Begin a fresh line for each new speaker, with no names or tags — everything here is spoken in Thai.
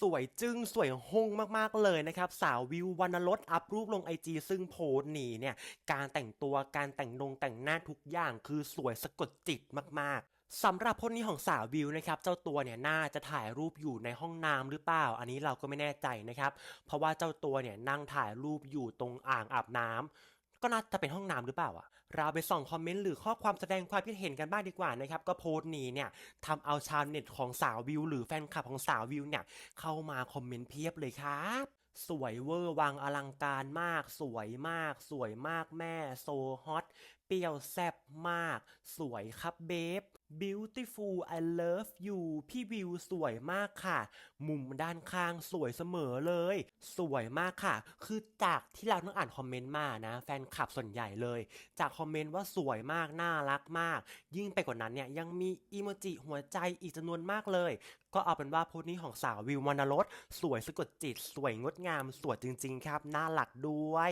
สวยจึ้งสวยฮงมากๆเลยนะครับ สาววิววรรณรสอัพรูปลงไอจีซึ่งโพสต์นี้เนี่ย การแต่งตัวการแต่งนงแต่งหน้าทุกอย่างคือสวยสะกดจิตมากๆสำหรับโพสต์นี้ของสาววิวนะครับเจ้าตัวเนี่ยน่าจะถ่ายรูปอยู่ในห้องน้ำหรือเปล่า อันนี้เราก็ไม่แน่ใจนะครับ เพราะว่าเจ้าตัวเนี่ยนั่งถ่ายรูปอยู่ตรงอ่างอาบน้ำ ก็น่าจะเป็นห้องน้ำหรือเปล่าอะเราไปส่องคอมเมนต์หรือข้อความแสดงความคิดเห็นกันบ้างดีกว่านะครับ ก็โพสต์นี้เนี่ยทำเอาชาวเน็ตของสาววิว หรือแฟนคลับของสาววิวเนี่ยเข้ามาคอมเมนต์เพียบเลยครับ สวยเวอร์วังอลังการมาก สวยมาก สวยมากแม่ โซฮอต เปรี้ยวแซ่บมาก สวยครับเบฟ beautiful I love you พี่วิวสวยมากค่ะ มุมด้านข้างสวยเสมอเลย สวยมากค่ะ คือจากที่เราต้องอ่านคอมเมนต์มานะ แฟนคลับส่วนใหญ่เลย จากคอมเมนต์ว่าสวยมาก น่ารักมาก ยิ่งไปกว่านั้นเนี่ย ยังมีอีโมจิหัวใจอีกจำนวนมากเลย ก็เอาเป็นว่าโพสต์นี้ของสาววิววรรณรสสวยสะกดจิต สวยงดงามสวยจริง ๆ ครับ น่าหลักด้วย